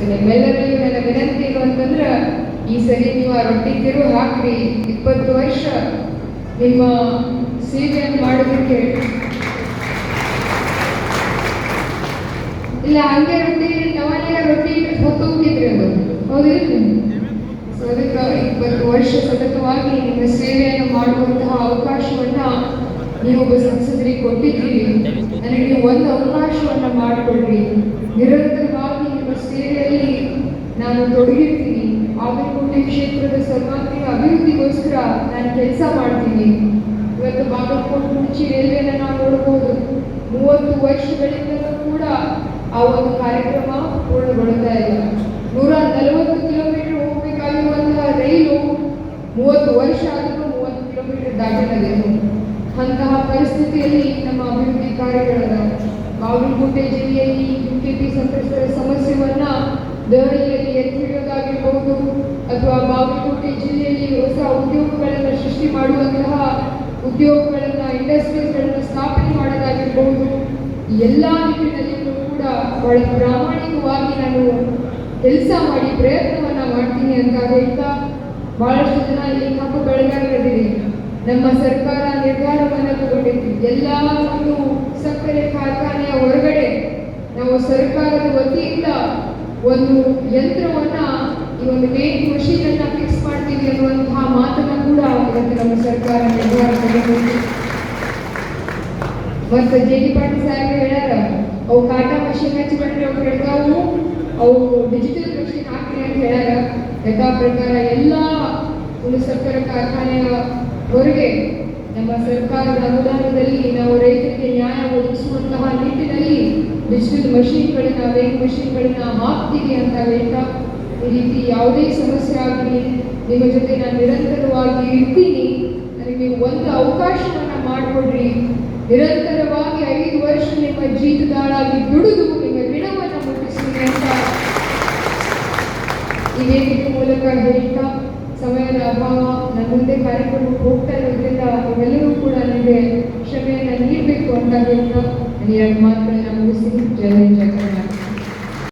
So, ನಿಮ್ಮೆಲ್ಲರಿಗೂ ನನ್ನ ವಿನಂತಿ ಏನು ಅಂತಂದ್ರೆ ಈ ಸರಿ ನೀವು ಆ ರೊಟ್ಟಿ ತಿರು ಹಾಕ್ರಿ. ಇಪ್ಪತ್ತು ವರ್ಷ ನಿಮ್ಮ ಸೇವೆಯನ್ನು ಮಾಡೋದಕ್ಕೆ ಇಲ್ಲ ಹಂಗೆ ರೊಟ್ಟಿ ನವನೆಯ ರೊಟ್ಟಿ ಹೊತ್ತು ಹೋಗಿದ್ರಿ ಅದು. ಹೌದಿಲ್ಲ ಸೊ ಇಪ್ಪತ್ತು ವರ್ಷ ಸತತವಾಗಿ ನಿಮ್ಮ ಸೇವೆಯನ್ನು ಮಾಡುವಂತಹ ಅವಕಾಶವನ್ನ ನೀವೊಬ್ಬ ಸಂಸದರಿಗೆ ಕೊಟ್ಟಿದ್ದೀರಿ. ನನಗೆ ನೀವು ಒಂದು ಅವಕಾಶವನ್ನ ಮಾಡಿಕೊಡ್ರಿ. ನಿರಂತರವಾಗಿ ನಿಮ್ಮ ನಾನು ತೊಡಗಿರ್ತೀನಿ. ಬಾಗಲಕೋಟೆ ಕ್ಷೇತ್ರದ ಸರ್ವಾಂಗೀಣ ಅಭಿವೃದ್ಧಿಗೋಸ್ಕರ ನಾನು ಕೆಲಸ ಮಾಡ್ತೀನಿ. ಇವತ್ತು ಬಾಗಲಕೋಟೆ ಮುಂಚೆ ರೈಲ್ವೆನ ನಾವು ನೋಡಬಹುದು ಮೂವತ್ತು ವರ್ಷಗಳಿಂದಲೂ ಕೂಡ ಆ ಒಂದು ಕಾರ್ಯಕ್ರಮ ಪೂರ್ಣಗೊಳ್ಳುತ್ತಾ ಇಲ್ಲ. ನೂರ ನಲವತ್ತು ಕಿಲೋಮೀಟರ್ ಹೋಗಬೇಕಾಗಿರುವಂತಹ ರೈಲು ಮೂವತ್ತು ವರ್ಷ ಆದರೂ ಮೂವತ್ತು ಕಿಲೋಮೀಟರ್ ದಾಟಿಲ್ಲದೆ ಅಂತಹ ಪರಿಸ್ಥಿತಿಯಲ್ಲಿ ನಮ್ಮ ಅಭಿವೃದ್ಧಿ ಕಾರ್ಯಗಳದ ಬಾಗಲಕೋಟೆ ಜಿಲ್ಲೆಯಲ್ಲಿ ಯುಕೆಪಿ ಸಂತ್ರಸ್ತರ ದೆಹಲಿಯಲ್ಲಿ ಎತ್ತಿಡೋದಾಗಿರ್ಬಹುದು ಅಥವಾ ಬಾಗಲಕೋಟೆ ಜಿಲ್ಲೆಯಲ್ಲಿ ಹೊಸ ಉದ್ಯೋಗಗಳನ್ನು ಸೃಷ್ಟಿ ಮಾಡುವಂತಹ ಉದ್ಯೋಗಗಳನ್ನು ಇಂಡಸ್ಟ್ರೀಸ್ಗಳನ್ನು ಸ್ಥಾಪನೆ ಮಾಡೋದಾಗಿರಬಹುದು. ಎಲ್ಲ ನಿಟ್ಟಿನಲ್ಲಿಯೂ ಕೂಡ ಬಹಳ ಪ್ರಾಮಾಣಿಕವಾಗಿ ನಾನು ಕೆಲಸ ಮಾಡಿ ಪ್ರಯತ್ನವನ್ನು ಮಾಡ್ತೀನಿ ಅಂತ ಹೇಳ್ತಾ ಬಹಳಷ್ಟು ಜನ ಇಲ್ಲಿ ಕಪ್ಪು ಬೆಳಗಾಗಿದ್ದೀರಿ ನಮ್ಮ ಸರ್ಕಾರ ನಿರ್ಧಾರವನ್ನು ತಗೊಂಡಿದ್ವಿ ಎಲ್ಲ ಒಂದು ಸಕ್ಕರೆ ಕಾರ್ಖಾನೆಯ ಹೊರಗಡೆ ನಾವು ಸರ್ಕಾರದ ವತಿಯಿಂದ ಒಂದು ಯಂತ್ರವನ್ನ, ಈ ಒಂದು ವೇಟ್ ಮಷೀನ್ ಅನ್ನ ಫಿಕ್ಸ್ ಮಾಡ್ತೀವಿ ಅನ್ನುವಂತಹ ಮಾತನ್ನ ಕೂಡ ಇವತ್ತು ನಮ್ಮ ಸರ್ಕಾರ ಮತ್ತು ಜೆ ಡಿ ಪಾಟೀಲ್ ಸಾಹೇಬ್ ಹೇಳ್ಯಾರ ಅವು ಕಾಟಾ ಮಷೀನ್ ಹಚ್ಚಿಕೊಂಡ್ರೆ ಅವ್ರು ಕೆಡ್ತಾವು ಅವು ಡಿಜಿಟಲ್ ಮಷೀನ್ ಹಾಕ್ರಿ ಅಂತ ಹೇಳ್ಯಾರ ಯಥಾ ಪ್ರಕಾರ ಎಲ್ಲ ಒಂದು ಸರ್ಕಾರ ಕಾರ್ಖಾನೆಯ ಹೊರಗೆ ನಮ್ಮ ಸರ್ಕಾರದ ಅನುದಾನದಲ್ಲಿ ನಾವು ರೈತರಿಗೆ ನ್ಯಾಯ ಒದಗಿಸುವಂತಹ ನಿಟ್ಟಿನಲ್ಲಿ ಮಷೀನ್ಗಳನ್ನ ವೇಗ್ ಮಷೀನ್ಗಳನ್ನ ಹಾಕ್ತೀವಿ ಅಂತ ಹೇಳ್ತಾ ಈ ರೀತಿ ಯಾವುದೇ ಸಮಸ್ಯೆ ಆಗಲಿ, ನಿಮ್ಮ ಜೊತೆ ನಾನು ನಿರಂತರವಾಗಿ ಇರ್ತೀನಿ. ನನಗೆ ಒಂದು ಅವಕಾಶವನ್ನು ಮಾಡಿಕೊಡ್ರಿ. ನಿರಂತರವಾಗಿ ಐದು ವರ್ಷ ನಿಮ್ಮ ಜೀತದಾಳಾಗಿ ದುಡಿದು ನಿಮ್ಮ ಗಿಡವನ್ನು ಮುಟ್ಟಿಸ್ತೀನಿ ಅಂತ ಈ ವೇದಿಕೆ ಮೂಲಕ ಹೇಳ್ತಾ ಸಮಯದ ಅಭಾವ, ನನ್ನ ಮುಂದೆ ಕಾರ್ಯಕ್ರಮಕ್ಕೆ ಹೋಗ್ತಾ ಇರೋದ್ರಿಂದ ನೀವೆಲ್ಲರೂ ಕೂಡ ನನಗೆ ಕ್ಷಮೆಯನ್ನು ನೀಡಬೇಕು ಅಂತ ಹೇಳ್ತಾ ನಾನು ಎರಡು ಮಾತು